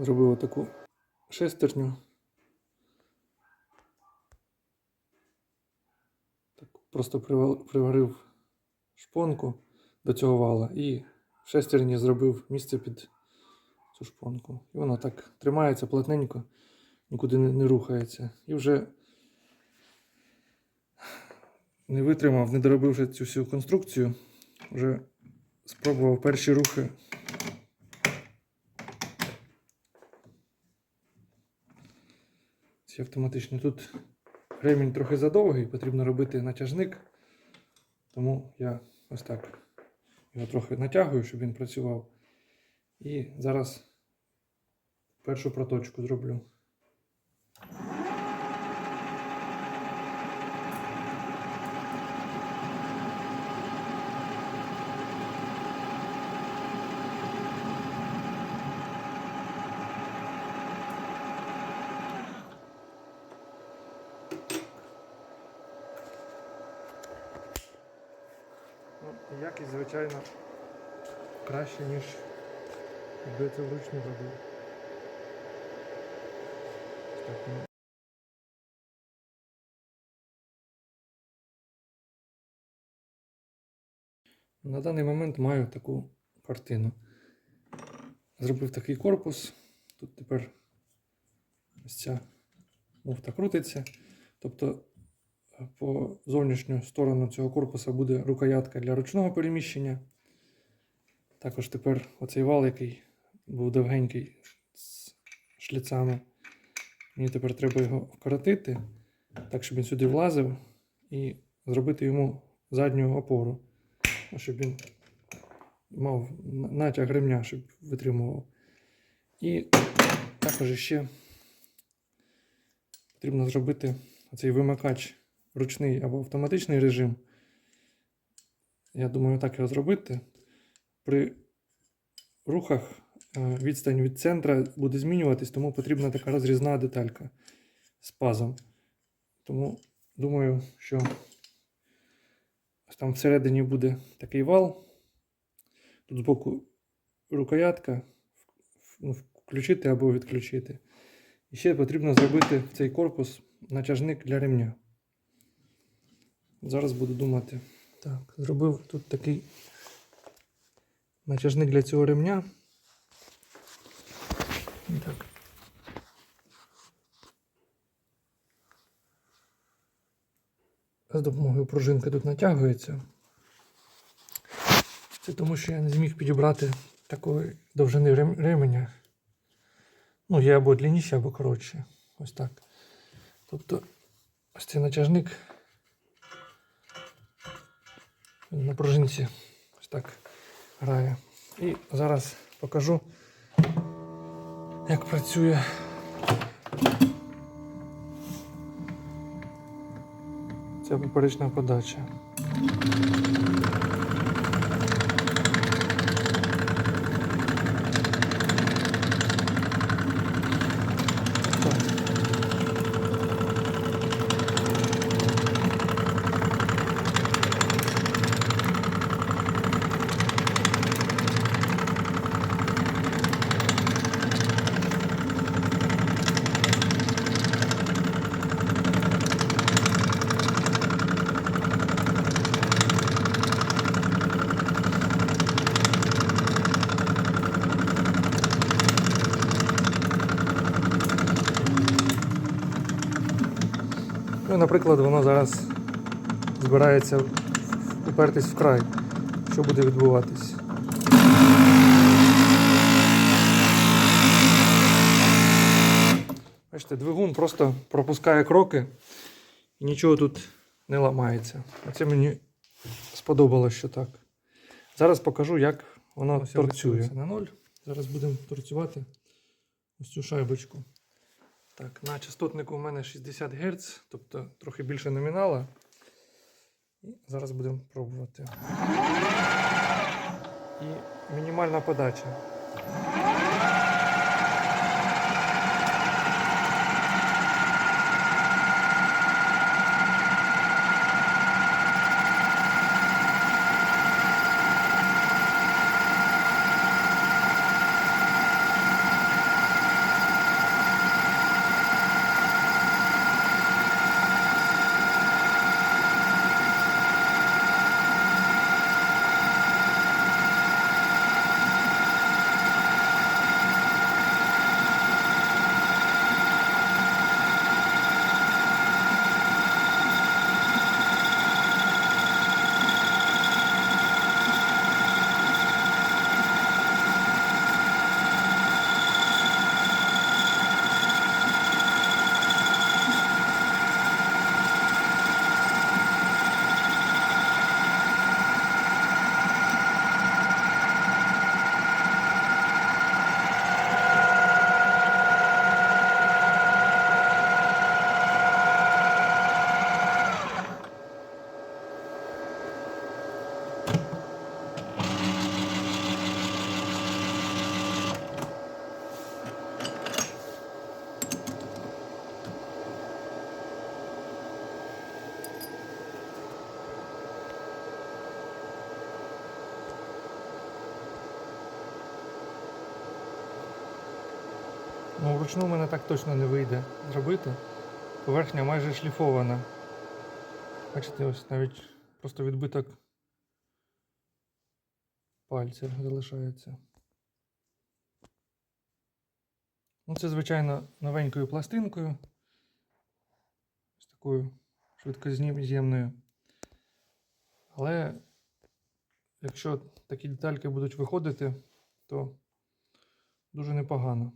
зробив таку шестерню. Так, просто приварив шпонку до цього вала і в шестерні зробив місце під цю шпонку. І воно так тримається плотненько, нікуди не рухається. І вже не витримав, не доробивши цю всю конструкцію, вже спробував перші рухи. Ці автоматично. Тут ремінь трохи задовгий, потрібно робити натяжник. Тому я ось так його трохи натягую, щоб він працював. І зараз першу проточку зроблю. Якість, звичайно, краще, ніж якби це вручну робив. Ну. На даний момент маю таку картину. Зробив такий корпус. Тут тепер ось ця муфта крутиться. Тобто по зовнішню сторону цього корпуса буде рукоятка для ручного переміщення. Також тепер оцей вал, який був довгенький з шліцами. Мені тепер треба його вкоротити, так, щоб він сюди влазив, і зробити йому задню опору, щоб він мав натяг ремня, щоб витримував. І також ще потрібно зробити цей вимикач ручний або автоматичний режим. Я думаю, так його зробити. При рухах е, відстань від центра буде змінюватись, тому потрібна така розрізна деталька з пазом. Тому думаю, що там всередині буде такий вал. Тут збоку рукоятка ну, включити або відключити. І ще потрібно зробити цей корпус натяжник для ремня. Зараз буду думати. Так, зробив тут такий натяжник для цього ремня. Так. За допомогою пружинки тут натягується. Це тому, що я не зміг підібрати такої довжини ременя. Ну, є або длинніші, або коротші. Ось так. Тобто ось цей натяжник на пружинці ось так грає. І зараз покажу, як працює. Ця поперечна подача. Наприклад, воно зараз збирається упертись в край. Що буде відбуватись? Бачите, двигун просто пропускає кроки і нічого тут не ламається. Оце мені сподобалось, що так. Зараз покажу, як воно торцює. На ноль. Зараз будемо торцювати ось цю шайбочку. Так, на частотнику у мене 60 Гц, тобто трохи більше номінала. І зараз будемо пробувати. І мінімальна подача. Ну, вручну в мене так точно не вийде зробити. Поверхня майже шліфована. Бачите, ось навіть просто відбиток пальців залишається. Ну, це, звичайно, новенькою пластинкою. Ось такою швидкоз'ємною. Але якщо такі детальки будуть виходити, то дуже непогано.